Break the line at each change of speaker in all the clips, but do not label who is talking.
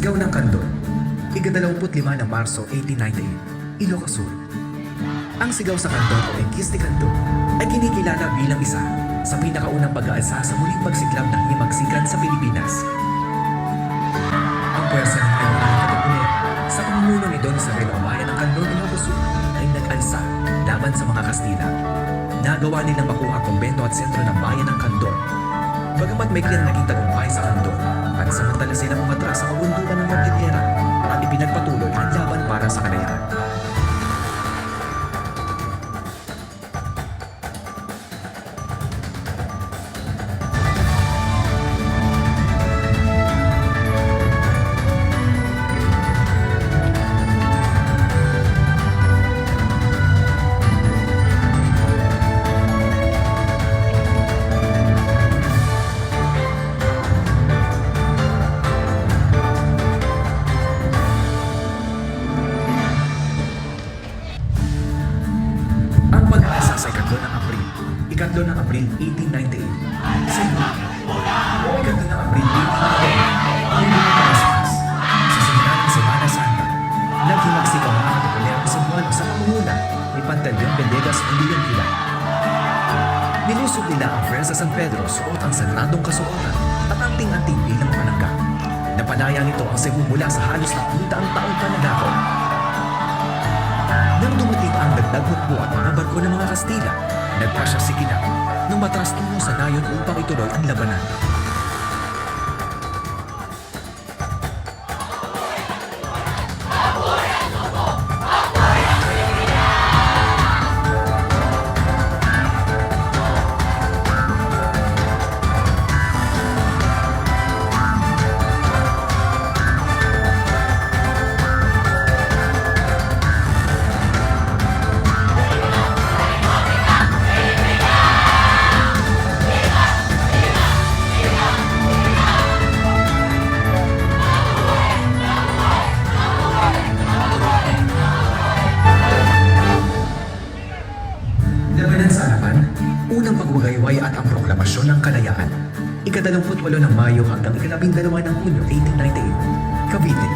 Sigaw ng Kandor, ikadalawamput lima ng Marso 1898, Ilocos Sur. Ang sigaw sa Kandor o Engkis de Kandor ay kinikilala bilang isa sa pinakaunang pag-aalsa sa muling pagsiklab ng himagsikan sa Pilipinas. Ang pwersa ng kanyang katutunan sa pamumuno ni Don Isabel ang bayan ng Kandor, Ilocos Sur ay nag-alsa laban sa mga Kastila. Nagawa nilang makuha ang kumbento at sentro ng bayan ng Kandor. Bagamat may kaya naging tagumpay sa Kandor, pansamantala silang umatras sa kabundukan ng Montillera at ipinagpatuloy ang laban para sa kalayaan. Dumating ang barko ng mga Kastila, nagpasya si Kinang nang matras tungo sa nayon upang ituloy ang. Labanan ikalabing dalawa ng Hunyo 1898. Cavite.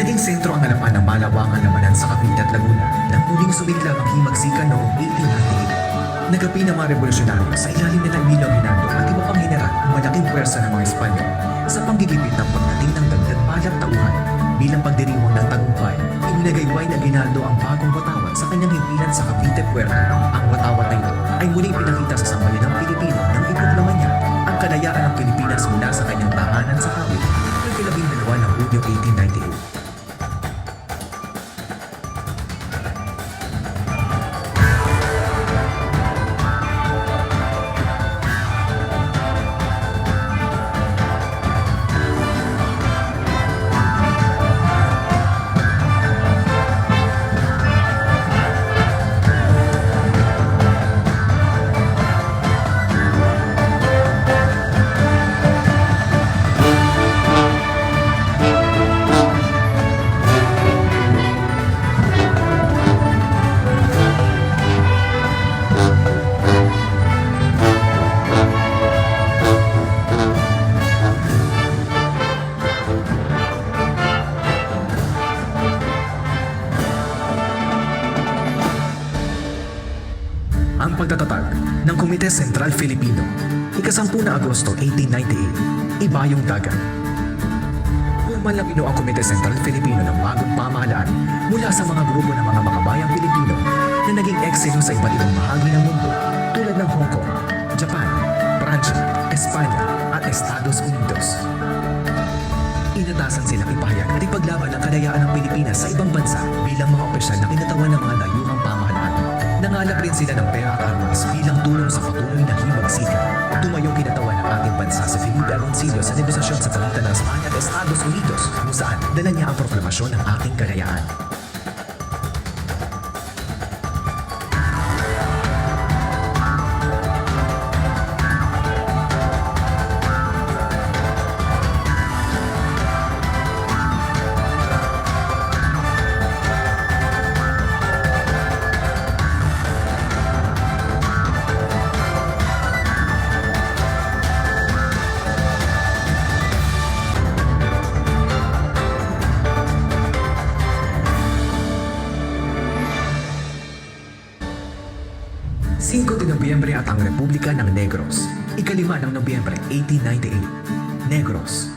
Naging sentro ang halapan ng malawangan labanan sa Cavite at Laguna nang muling sumigla ang himagsikan noong 1898. Nagapi ng mga revolusyonaryo sa ilalim nila Emilio Aguinaldo at iba pang general ang malaking pwersa ng mga Espanyol sa panggigipit ng pagdating ng dagdag balak tauhan bilang pagdiriwang ng tagumpay. Inilagayway na Aguinaldo ang bagong watawat sa kanyang himpilan sa Cavite Puerto. Ang watawat na ito ay muling pinakita sa sambalinang Pilipino nang iproklama niya ang kalayaan ng Pilipinas mula sa kanyang tahanan sa Cavite noong ikalabing dalawa ng Hunyo 1898. Ng Komite Sentral Filipino, ikasampu na Agosto 1898, Ibayong Dagat. Formal na binuo ang Komite Sentral Filipino ng bagong pamahalaan mula sa mga grupo ng mga makabayang Pilipino na naging ekselo sa iba't ibang bahagi ng mundo tulad ng Hong Kong, Japan, Pransya, Espanya at Estados Unidos. Inatasan silang ipahayag at ipaglaban ang kalayaan ng Pilipinas sa ibang bansa bilang mga opisyal na kinatawan ng mga dayuhang pamahalaan. Nangalap rin sila ng pera armas bilang tulong sa patuloy na himagsikan. Tumayong kinatawan ng ating bansa sa Felipe Agoncillo sa negosasyon sa pagitan ng Espanya at Estados Unidos kung saan dala niya ang proklamasyon ng ating kalayaan. 1898. Negros.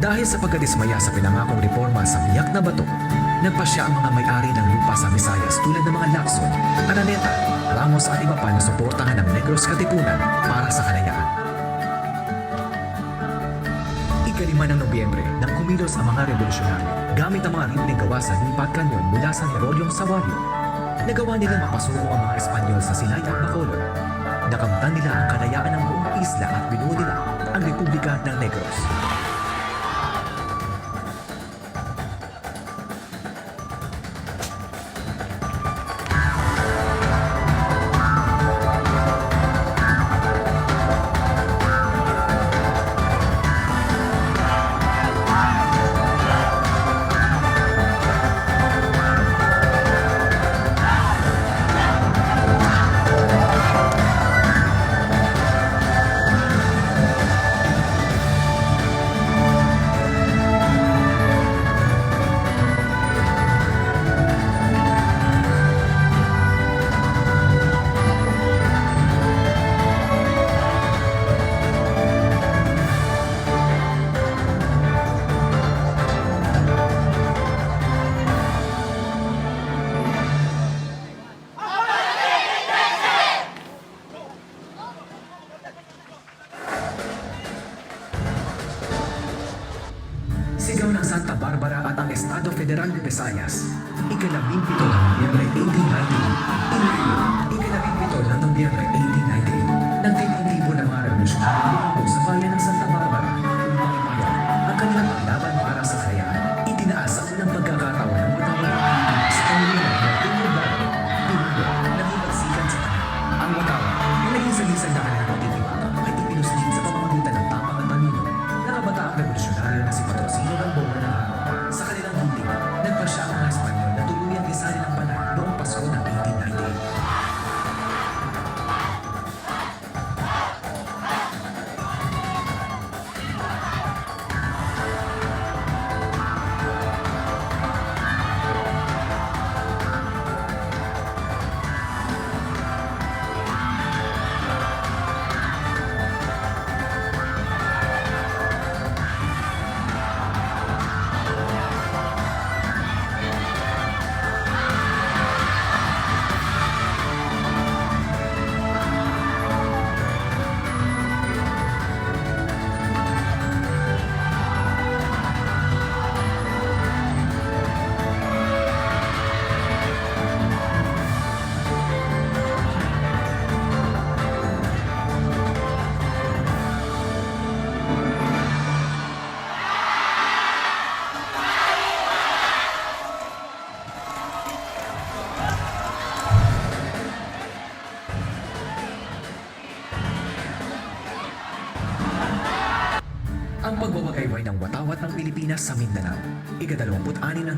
Dahil sa pagkadismaya sa pinangakong reforma sa Biyak na Bato, nagpasya ang mga may-ari ng lupa sa Visayas tulad ng mga Lacson, Araneta, Ramos at iba pa na suportahan ng Negros Katipunan para sa kalayaan. Ikalima ng Nobyembre nang kumilos ang mga revolusyonaryo gamit ang mga rifling gawa sa lipat kanyon mula sa Herodyong Sawario. Nagawa nilang mapasuko ang mga Espanyol sa Silay at Bacolod. Nakamtan nila ang kalayaan ng buong isla at binuo nila ang Republika ng Negros.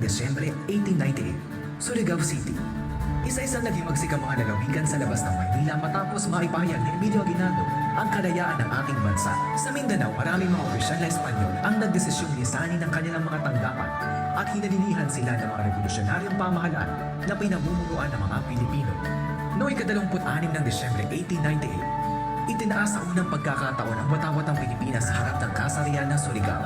Desyembre 1898, Surigao City. Isa-isang naging magsikang mga lalawigan sa labas ng Maynila matapos maipahayag ni Emilio Aguinaldo ang kalayaan ng ating bansa. Sa Mindanao, maraming mga opisyal na Espanyol ang nagdesisyong lisanin ng kanilang mga tanggapan at hinalilihan sila ng mga revolusyonaryong pamahalaan na pinamumunuan ng mga Pilipino. Noong ikadalawamput-anim ng Desyembre 1898, Itinaas sa unang pagkakataon ang watawat ng Pilipinas sa harap ng kasarian ng Surigao.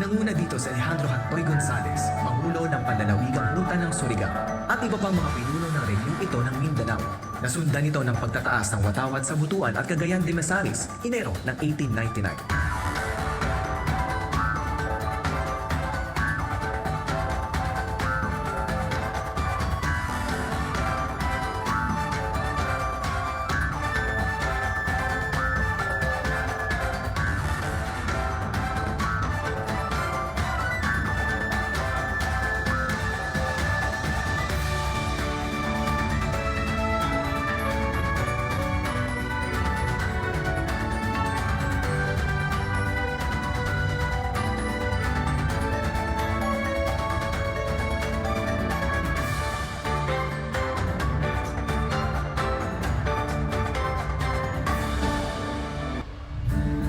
Nanguna dito si Alejandro Hantoy Gonzales, Pangulo ng Panlalawigang Junta ng Surigao, at iba pang mga pinuno ng rehiyon ito ng Mindanao. Nasundan ito ng pagtataas ng watawat sa Butuan at Cagayan de Masalis, Enero ng 1899.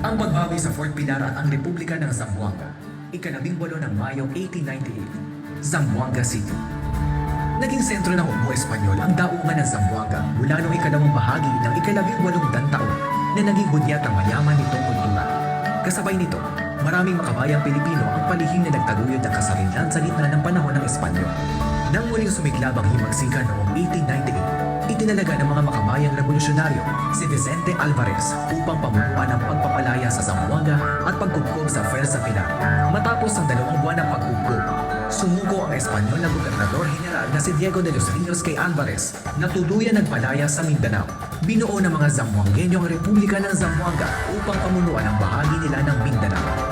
Ang pagbawi sa Fort Pilar at ang Republika ng Zamboanga, ikalabing walo ng Mayo 1898, Zamboanga City. Naging sentro ng hukbo Espanyol ang daungan ng Zamboanga mula noong ikalawang bahagi ng ikalabing walong taon na naging hudyat ang mayaman nitong kultura. Kasabay nito, maraming makabayang Pilipino ang palihim na nagtaguyod ng kasarinlan sa gitna ng panahon ng Espanyol. Nang muling sumiklab ang himagsikan noong 1898, itinalaga ng mga makabayang revolusyonaryo si Vicente Alvarez upang pamunuan ang pagpapalaya sa Zamboanga at pagkubkob sa Fuerza Pilar. Matapos ang dalawang buwan ng pagkubkob, sumuko ang Espanyol na gobernador general na si Diego de los Rios kay Alvarez na tuluyan nagpalaya sa Mindanao. Binuo ng mga Zamboangueño ang Republika ng Zamboanga upang pamunuan ang bahagi nila ng Mindanao.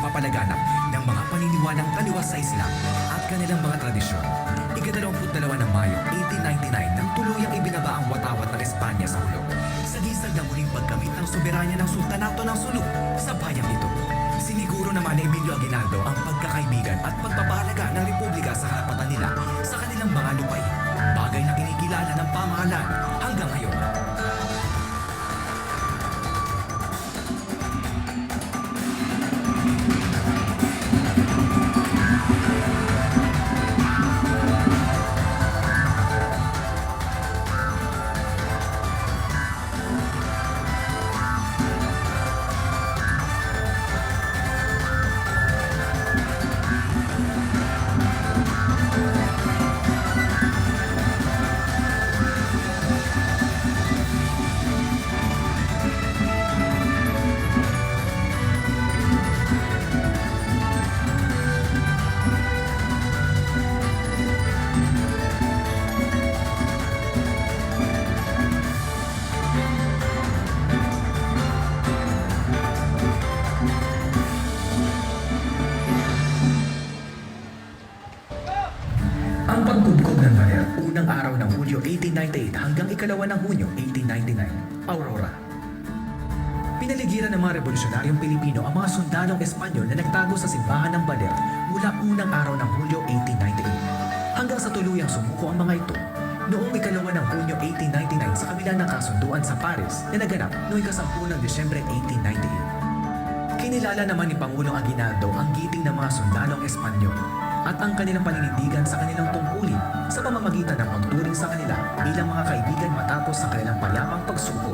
Pagpapalaganap ng mga paniniwalang taliwas sa Islam at kanilang mga tradisyon. Ikadalawamput dalawa ng Mayo 1899 nang tuluyang ibinaba ang Watawat ng Espanya sa Ulo. Sa gisag ng muling pagkamit ng soberanya ng Sultanato ng Sulu sa bayang ito. Siniguro naman ni Emilio Aguinaldo ang pagkakaibigan at pagpapahalaga ng Republika sa karapatan nila sa kanilang mga lupain. Bagay na kinikilala ng pamahalaan hanggang ngayon. Sundalong Espanyol na nagtago sa simbahan ng Baler mula unang araw ng Hulyo 1898 hanggang sa tuluyang sumuko ang mga ito noong ikalawa ng Hunyo 1899 sa kabila ng kasunduan sa Paris na naganap noong ikasampu ng Disyembre 1898. Kinilala naman ni Pangulong Aguinaldo ang giting ng mga sundalong Espanyol at ang kanilang paninindigan sa kanilang tungkulin sa pamamagitan ng pagturing sa kanila bilang mga kaibigan matapos sa kanilang payapang pagsuko.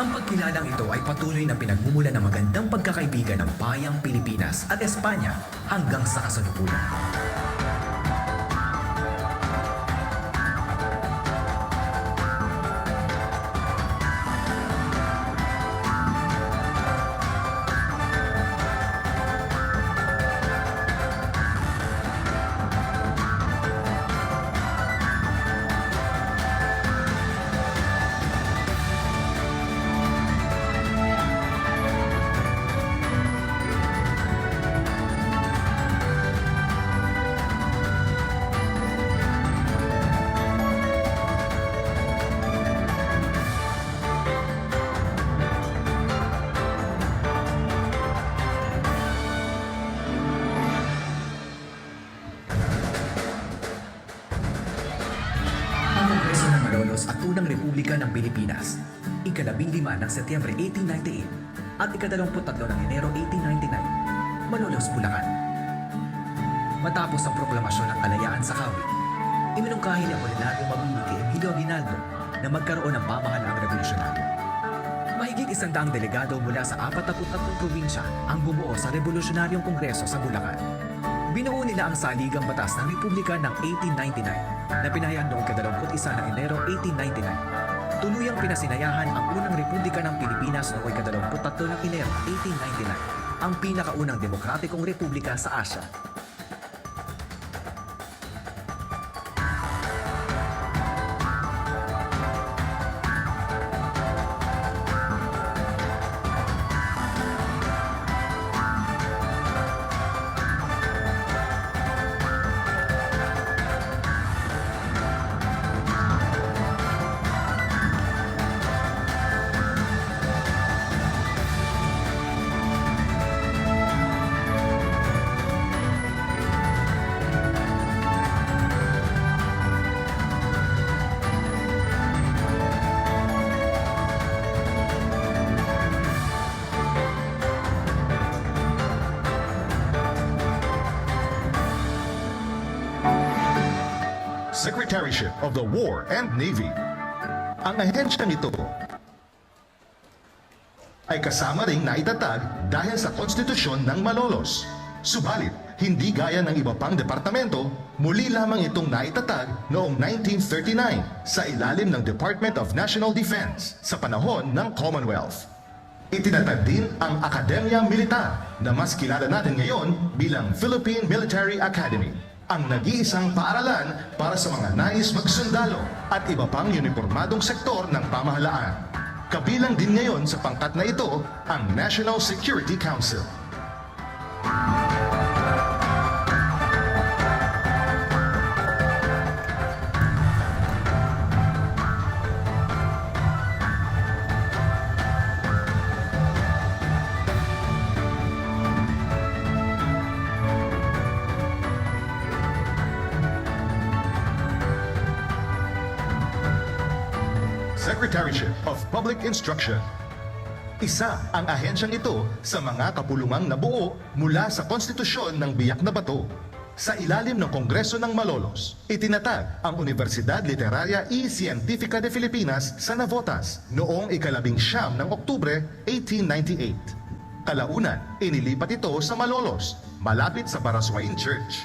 Ang pagkilalang ito ay patuloy na pinagmumula ng magandang pagkakaibigan ng bayang Pilipinas at Espanya hanggang sa kasalukuyan. Republika ng Pilipinas, ikalabing lima ng Setyembre 1898 at ikadalawamput tatlo ng Enero 1899, Malolos, Bulacan. Matapos ang proklamasyon ng kalayaan sa Kawit, iminungkahi ni Apolinario Mabini kay Emilio Aguinaldo na magkaroon ng pamahalaang revolusyonaryo. Mahigit isang daang delegado mula sa 43 probinsya ang bumuo sa Revolusyonaryong Kongreso sa Bulacan. Binuo nila ang saligang batas ng Republika ng 1899 na pinahayag noong kadalawamput-isa ng Enero 1899. Tuluyang pinasinayahan ang unang Republika ng Pilipinas noong ikadalawamput-tatlo ng Enero 1899, ang pinakaunang demokratikong republika sa Asya.
Secretariship of the War and Navy. Ang ahensyang ito ay kasama ring naitatag dahil sa konstitusyon ng Malolos. Subalit, hindi gaya ng iba pang departamento, muli lamang itong naitatag noong 1939 sa ilalim ng Department of National Defense sa panahon ng Commonwealth. Itinatag din ang Akademya Militar na mas kilala natin ngayon bilang Philippine Military Academy, ang nag-iisang paaralan para sa mga nais magsundalo at iba pang uniformadong sektor ng pamahalaan. Kabilang din ngayon sa pangkat na ito ang National Security Council. Public Instruction. Isa ang ahensyang ito sa mga kapulungang nabuo mula sa konstitusyon ng Biyak na Bato. Sa ilalim ng Kongreso ng Malolos, itinatag ang Universidad Literaria y Científica de Filipinas sa Navotas noong ikalabing siyam ng Oktubre 1898. Kalaunan, inilipat ito sa Malolos, malapit sa Baraswain Church.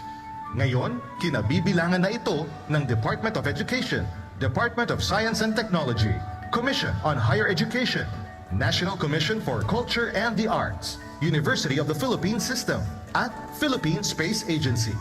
Ngayon, kinabibilangan na ito ng Department of Education, Department of Science and Technology, Commission on Higher Education, National Commission for Culture and the Arts, University of the Philippines System, at Philippine Space Agency.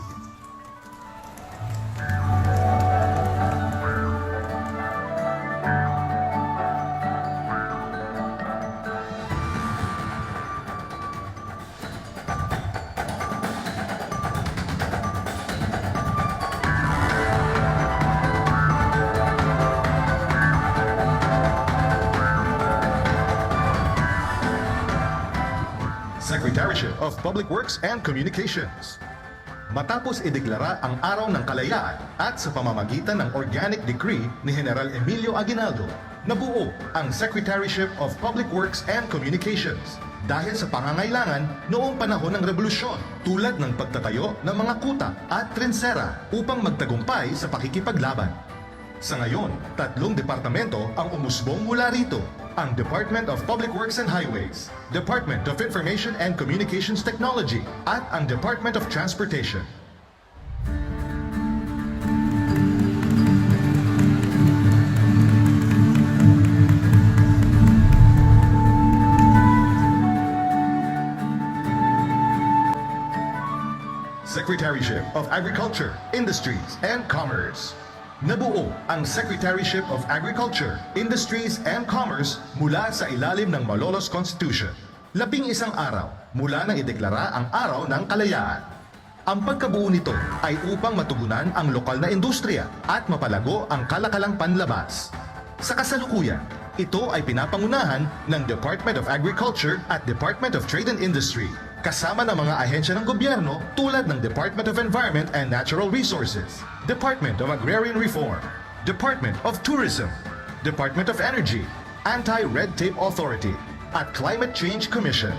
Secretariship of Public Works and Communications. Matapos ideklara ang Araw ng Kalayaan at sa pamamagitan ng Organic Decree ni General Emilio Aguinaldo, nabuo ang Secretariship of Public Works and Communications dahil sa pangangailangan noong panahon ng revolusyon tulad ng pagtatayo ng mga kuta at trinsera upang magtagumpay sa pakikipaglaban. Sa ngayon, tatlong departamento ang umusbong mula rito. Ang Department of Public Works and Highways, Department of Information and Communications Technology, at ang Department of Transportation. Secretariship of Agriculture, Industries, and Commerce. Nabuo ang Secretariship of Agriculture, Industries, and Commerce mula sa ilalim ng Malolos Constitution. Labing isang araw mula nang ideklara ang Araw ng Kalayaan. Ang pagkabuo nito ay upang matugunan ang lokal na industriya at mapalago ang kalakalang panlabas. Sa kasalukuyan, ito ay pinapangunahan ng Department of Agriculture at Department of Trade and Industry kasama ng mga ahensya ng gobyerno tulad ng Department of Environment and Natural Resources, Department of Agrarian Reform, Department of Tourism, Department of Energy, Anti-Red Tape Authority, at Climate Change Commission.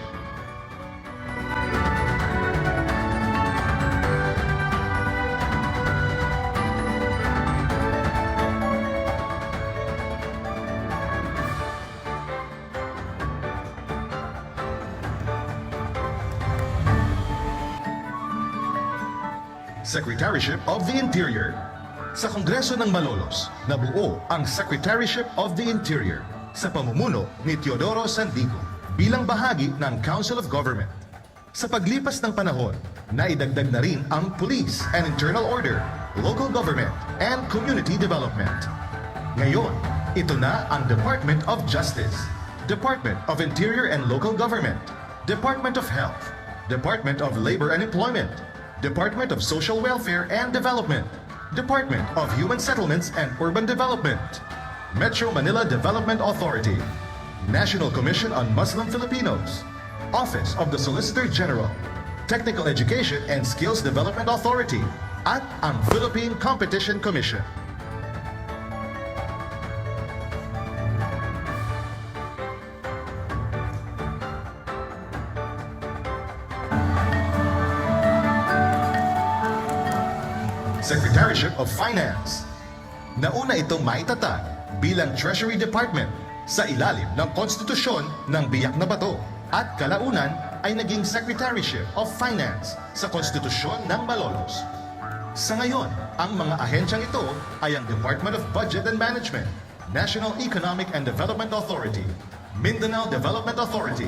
Secretariship of the Interior. Sa Kongreso ng Malolos, nabuo ang Secretariship of the Interior sa pamumuno ni Teodoro Sandigo bilang bahagi ng Council of Government. Sa paglipas ng panahon, naidagdag na rin ang Police and Internal Order, Local Government, and Community Development. Ngayon, ito na ang Department of Justice, Department of Interior and Local Government, Department of Health, Department of Labor and Employment, Department of Social Welfare and Development, Department of Human Settlements and Urban Development, Metro Manila Development Authority, National Commission on Muslim Filipinos, Office of the Solicitor General, Technical Education and Skills Development Authority, at ang Philippine Competition Commission. Secretariship of Finance. Nauna itong maitatag bilang Treasury Department sa ilalim ng konstitusyon ng Biyak na Bato at kalaunan ay naging Secretariship of Finance sa konstitusyon ng Malolos. Sa ngayon, ang mga ahensyang ito ay ang Department of Budget and Management, National Economic and Development Authority, Mindanao Development Authority,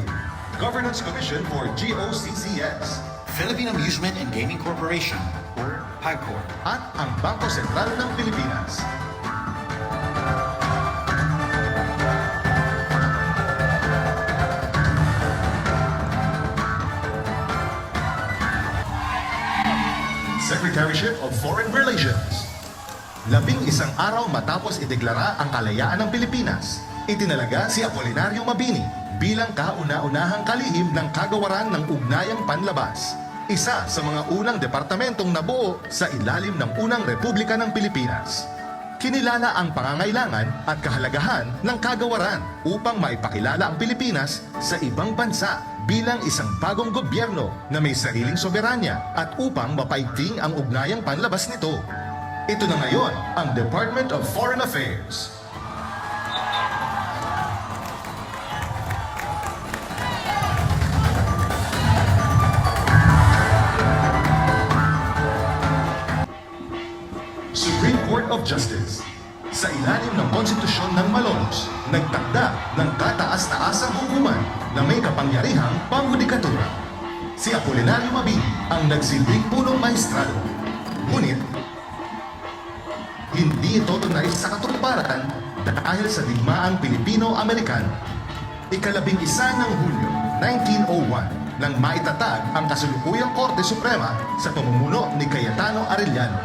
Governance Commission for GOCCS,
Philippine Amusement and Gaming Corporation, or PAGCOR.
at ang Bangko Sentral ng Pilipinas. Secretariship of Foreign Relations Labing isang araw matapos ideklara ang kalayaan ng Pilipinas, itinalaga si Apolinario Mabini bilang kauna-unahang kalihim ng kagawaran ng ugnayang panlabas. Isa sa mga unang departamentong nabuo sa ilalim ng unang Republika ng Pilipinas. Kinilala ang pangangailangan at kahalagahan ng kagawaran upang maipakilala ang Pilipinas sa ibang bansa bilang isang bagong gobyerno na may sariling soberanya at upang mapaigting ang ugnayang panlabas nito. Ito na ngayon ang Department of Foreign Affairs. Of Justice. Sa ilalim ng konstitusyon ng Malolos, nagtakda ng kataas-taasang hukuman na may kapangyarihang panghudikatura. Si Apolinario Mabini ang nagsilbing punong maestrado. Ngunit, hindi ito tunay sa katuparan dahil sa digmaang Pilipino-Amerikano. Ikalabing isa ng Hulyo 1901 nang maitatag ang kasulukuyang Korte Suprema sa pamumuno ni Cayetano Arellano.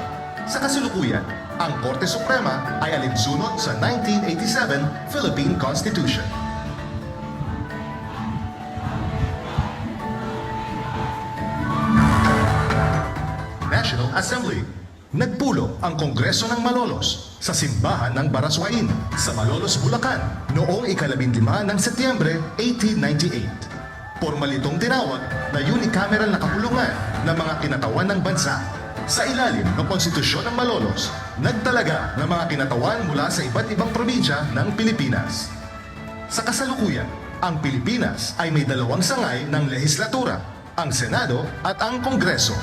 Sa kasalukuyan, ang Korte Suprema ay alinsunod sa 1987 Philippine Constitution. National Assembly. Nagpulong ang Kongreso ng Malolos sa simbahan ng Baraswain sa Malolos, Bulacan noong ikalabindlima ng Setyembre 1898. Formal itong tinawag na unicameral na kapulungan ng mga kinatawan ng bansa. Sa ilalim ng konstitusyon ng Malolos, nagtalaga ng mga kinatawan mula sa iba't ibang probinsya ng Pilipinas. Sa kasalukuyan, ang Pilipinas ay may dalawang sangay ng lehislatura, ang Senado at ang Kongreso.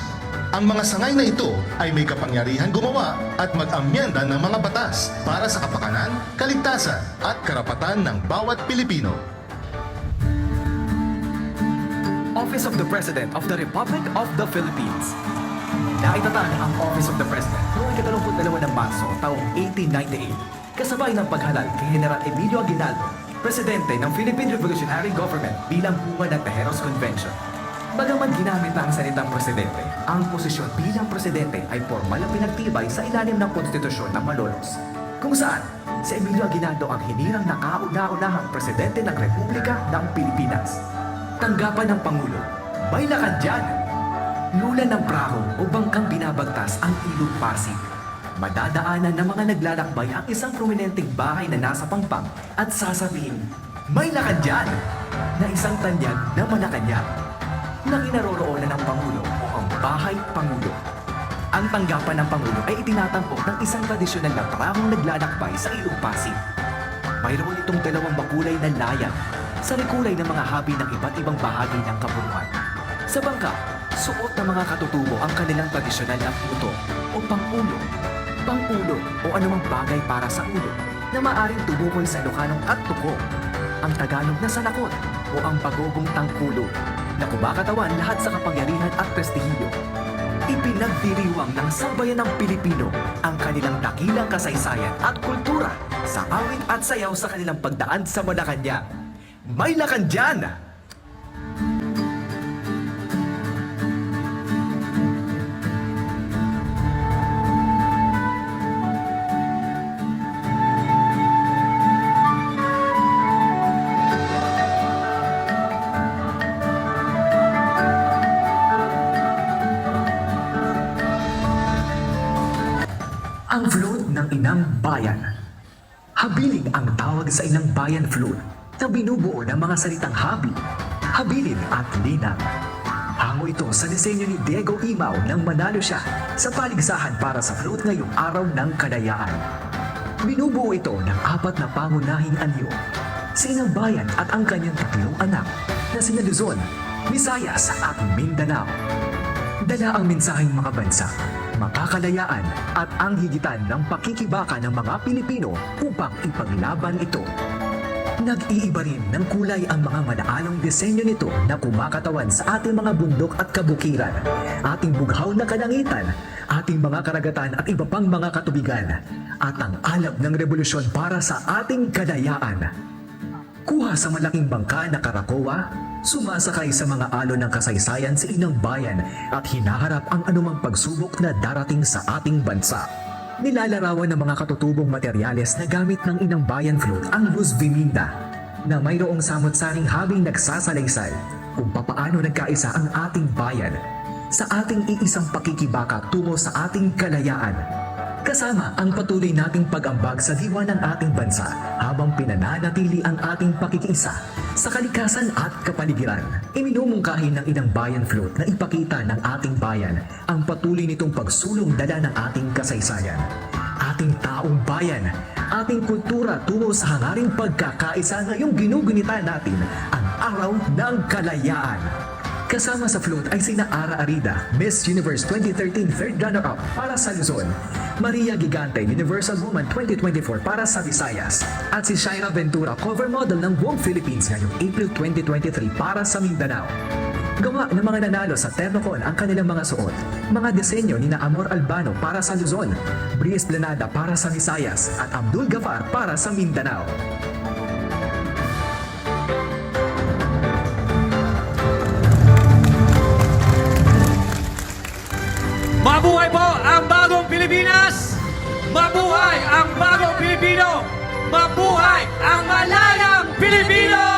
Ang mga sangay na ito ay may kapangyarihan gumawa at mag-amyenda ng mga batas para sa kapakanan, kaligtasan at karapatan ng bawat Pilipino.
Office of the President of the Republic of the Philippines. Naitatag ang Office of the President noong ika-22 ng Marso taong 1898 kasabay ng paghalal kay General Emilio Aguinaldo, Presidente ng Philippine Revolutionary Government bilang bunga ng Tejeros Convention. Bagaman ginamit ang salitang presidente, ang posisyon bilang presidente ay formal na pinagtibay sa ilalim ng konstitusyon ng Malolos, kung saan si Emilio Aguinaldo ang hinirang na kauna-unahang presidente ng Republika ng Pilipinas. Tanggapan ng Pangulo, may lakad dyan! Lula ng praho o bangkang binabagtas ang ilog Pasig. Madadaanan ng mga naglalakbay ang isang prominenteng bahay na nasa pangpang at sasabihin, may lakad dyan! Na isang tanyag na Malacanang na kinaroroonan ng Pangulo o ang Bahay Pangulo. Ang tanggapan ng Pangulo ay itinatampok ng isang tradisyonal na prahong naglalakbay sa ilog Pasig. Mayroon itong dalawang bakulay na layan sa likulay ng mga habi ng iba't ibang bahagi ng kabuuan. Sa bangka, Suot ng mga katutubo ang kanilang tradisyonal na puto o pangulo, pangulo o anumang bagay para sa ulo na maaring tumukoy sa Ilocano at tuko, ang Tagalog na salakot o ang pagugong tangkulo na kumakatawan lahat sa kapangyarihan at prestihiyo. Ipinagdiriwang ng sambayan ng Pilipino ang kanilang dakilang kasaysayan at kultura sa awit at sayaw sa kanilang pagdaan sa Malacanang. May lakan Habilin ang tawag sa inang bayan flute na binubuo ng mga salitang habi, habilin at linang. Hango ito sa disenyo ni Diego Imaw nang manalo siya sa paligsahan para sa flute ngayong araw ng kadayaan. Binubuo ito ng apat na pangunahing anyo. Si Inang Bayan at ang kanyang tatlong anak na sina Luzon, Visayas at Mindanao. Dala ang mensaheng mga bansa, makakalayaan at ang higitan ng pakikibaka ng mga Pilipino upang ipaglaban ito. Nag-iiba rin ng kulay ang mga manaalong disenyo nito na kumakatawan sa ating mga bundok at kabukiran, ating bughaw na kalangitan, ating mga karagatan at iba pang mga katubigan, at ang alab ng revolusyon para sa ating kadayaan. Kuha sa malaking bangka na karakowa, sumasakay sa mga alon ng kasaysayan si Inang Bayan at hinaharap ang anumang pagsubok na darating sa ating bansa. Nilalarawan ng mga katutubong materyales na gamit ng Inang Bayan Flute ang Luz Viminda na mayroong samot-saring habing nagsasalaysay kung papaano nagkaisa ang ating bayan sa ating iisang pakikibaka tungo sa ating kalayaan Kasama ang patuloy nating pag-ambag sa diwa ng ating bansa habang pinananatili ang ating pakikiisa sa kalikasan at kapaligiran. Iminumungkahi ng inang bayan float na ipakita ng ating bayan ang patuloy nitong pagsulong dala ng ating kasaysayan. Ating taong bayan, ating kultura tungo sa hangaring pagkakaisa ngayong ginugunita natin ang araw ng kalayaan. Kasama sa float ay sina Ara Arida, Miss Universe 2013 third runner-up para sa Luzon, Maria Gigante, Universal Woman 2024 para sa Visayas, at si Shaira Ventura, cover model ng buong Philippines ngayong April 2023 para sa Mindanao. Gawa ng mga nanalo sa Ternocon ang kanilang mga suot, mga disenyo ni Amor Albano para sa Luzon, Brice Blanada para sa Visayas, at Abdul Gafar para sa Mindanao.
Mabuhay po ang bagong Pilipinas! Mabuhay ang bagong Pilipino! Mabuhay ang malalang Pilipino!